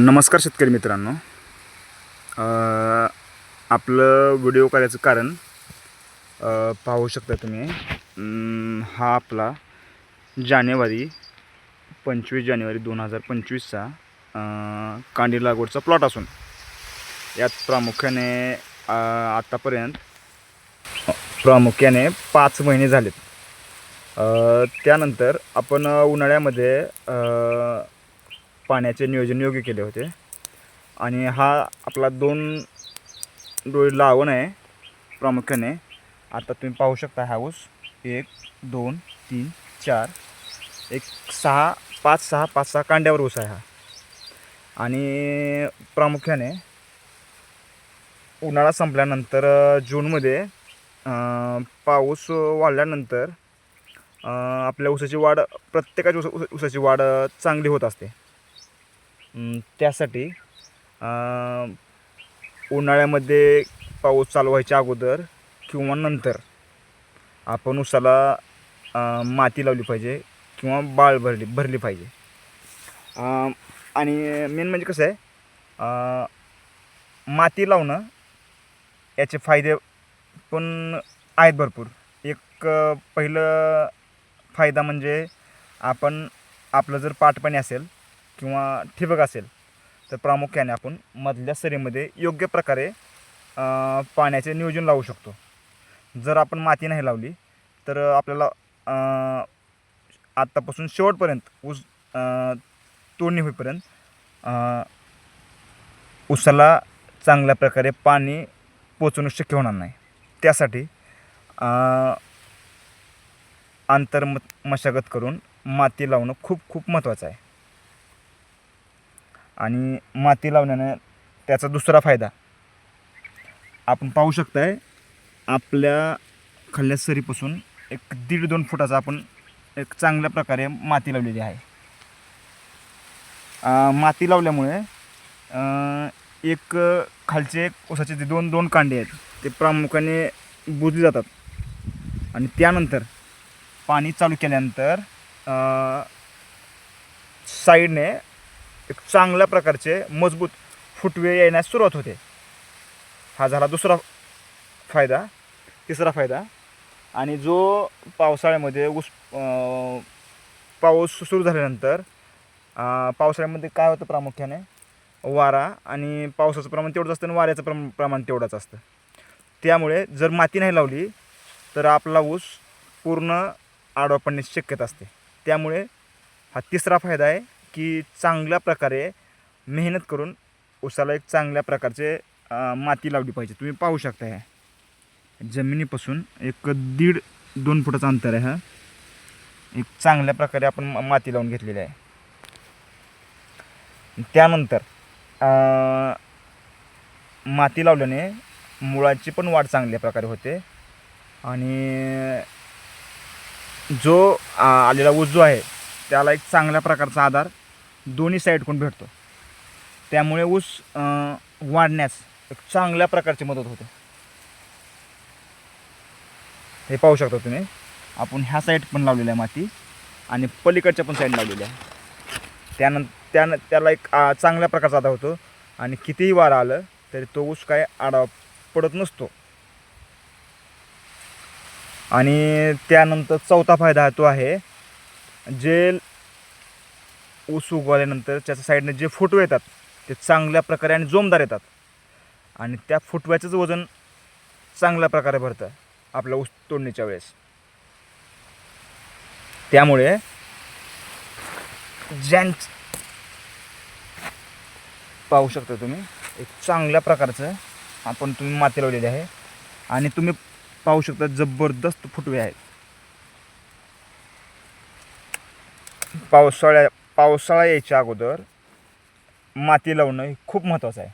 नमस्कार शेतकरी मित्रांनो. आपलं व्हिडिओ करायचं कारण पाहू शकता तुम्ही हा आपला जानेवारी पंचवीस जानेवारी दोन हजार पंचवीसचा कांडी लागवडचा प्लॉट असून यात प्रामुख्याने आत्तापर्यंत प्रामुख्याने पाच महिने झालेत. त्यानंतर आपण उन्हाळ्यामध्ये पाण्याचे नियोजन योग्य केले होते. आणि हा आपला दोन डोळी लावण आहे प्रामुख्याने. आता तुम्ही पाहू शकता हा ऊस. एक दोन तीन चार एक सहा पाच सहा पाच सहा कांड्यावर ऊस आहे हा. आणि प्रामुख्याने उन्हाळा संपल्यानंतर जूनमध्ये पाऊस वाढल्यानंतर आपल्या ऊसाची वाढ प्रत्येकाची ऊस उसाची ऊसाची वाढ चांगली होत असते. त्यासाठी उन्हाळ्यामध्ये पाऊस चालू व्हायच्या अगोदर किंवा नंतर आपण उसाला माती लावली पाहिजे किंवा बाळ भरली भरली पाहिजे. आणि मेन म्हणजे कसं आहे माती लावणं याचे फायदे पण आहेत भरपूर. एक पहिलं फायदा म्हणजे आपण आपलं जर पाटपाणी असेल किंवा ठिबक असेल तर प्रामुख्याने आपण मधल्या सरीमध्ये योग्य प्रकारे पाण्याचे नियोजन लावू शकतो. जर आपण माती नाही लावली तर आपल्याला आत्तापासून शेवटपर्यंत ऊस तोडणी होईपर्यंत ऊसाला चांगल्या प्रकारे पाणी पोचवणं शक्य होणार नाही. त्यासाठी आंतर मशागत करून माती लावणं खूप खूप महत्त्वाचं आहे. आणि माती लावण्याने त्याचा दुसरा फायदा. आपण पाहू शकताय आपल्या खाल्ल्या सरीपासून एक दीड दोन फुटाचा आपण एक चांगल्या प्रकारे माती लावलेली आहे. माती लावल्यामुळे एक खालचे एक ऊसाचे जे दोन दोन कांडे आहेत ते प्रामुख्याने बुजले जातात. आणि त्यानंतर पाणी चालू केल्यानंतर साईडने एक चांगल्या प्रकारचे मजबूत फुटवे येण्यास सुरुवात होते. हा झाला दुसरा फायदा तिसरा फायदा. आणि जो पावसाळ्यामध्ये ऊस पाऊस सुरू झाल्यानंतर पावसाळ्यामध्ये काय होतं प्रामुख्याने? वारा आणि पावसाचं प्रमाण तेवढंच असतं आणि वाऱ्याचं प्रम प्रमाण तेवढंच असतं. त्यामुळे जर माती नाही लावली तर आपला ऊस पूर्ण आडवा पडण्याची शक्यता असते. त्यामुळे हा तिसरा फायदा आहे की चांगल्या प्रकारे मेहनत करून उसाला एक चांगल्या प्रकारचे माती लावली पाहिजे. तुम्ही पाहू शकता ह्या जमिनीपासून एक दीड दोन फुटाचं अंतर आहे हा. एक चांगल्या प्रकारे आपण मा- माती लावून घेतलेली आहे. त्यानंतर माती लावल्याने मुळाची पण वाढ चांगल्या प्रकारे होते. आणि जो आलेला ऊस जो आहे त्याला एक चांगल्या प्रकारचा आधार दोन्ही साईडकडून भेटतो. त्यामुळे ऊस वाढण्यास एक चांगल्या प्रकारची मदत होते. हे पाहू शकता तुम्ही. आपण ह्या साईड पण लावलेली आहे माती आणि पलीकडच्या पण साईड लावलेली आहे. त्यानंतर त्यानं त्याला एक आ, चांगल्या प्रकारचा आधार होतो आणि कितीही वारा आलं तरी तो ऊस काय आडा पडत नसतो. आणि त्यानंतर चौथा फायदा तो आहे जे ऊस उगवल्यानंतर त्याच्या साईडने जे फुटवे येतात ते चांगल्या प्रकारे आणि जोमदार येतात. आणि त्या फुटव्याचंच वजन चांगल्या प्रकारे भरतं आपल्या ऊस तोडणीच्या वेळेस. त्यामुळे ज्यां पाहू शकता तुम्ही एक चांगल्या प्रकारचं आपण तुम्ही माती लावलेली आहे. आणि तुम्ही पाहू शकता जबरदस्त फुटवे आहेत. पावसाळ्या पावसाळा यायच्या अगोदर माती लावणं हे खूप महत्त्वाचं आहे.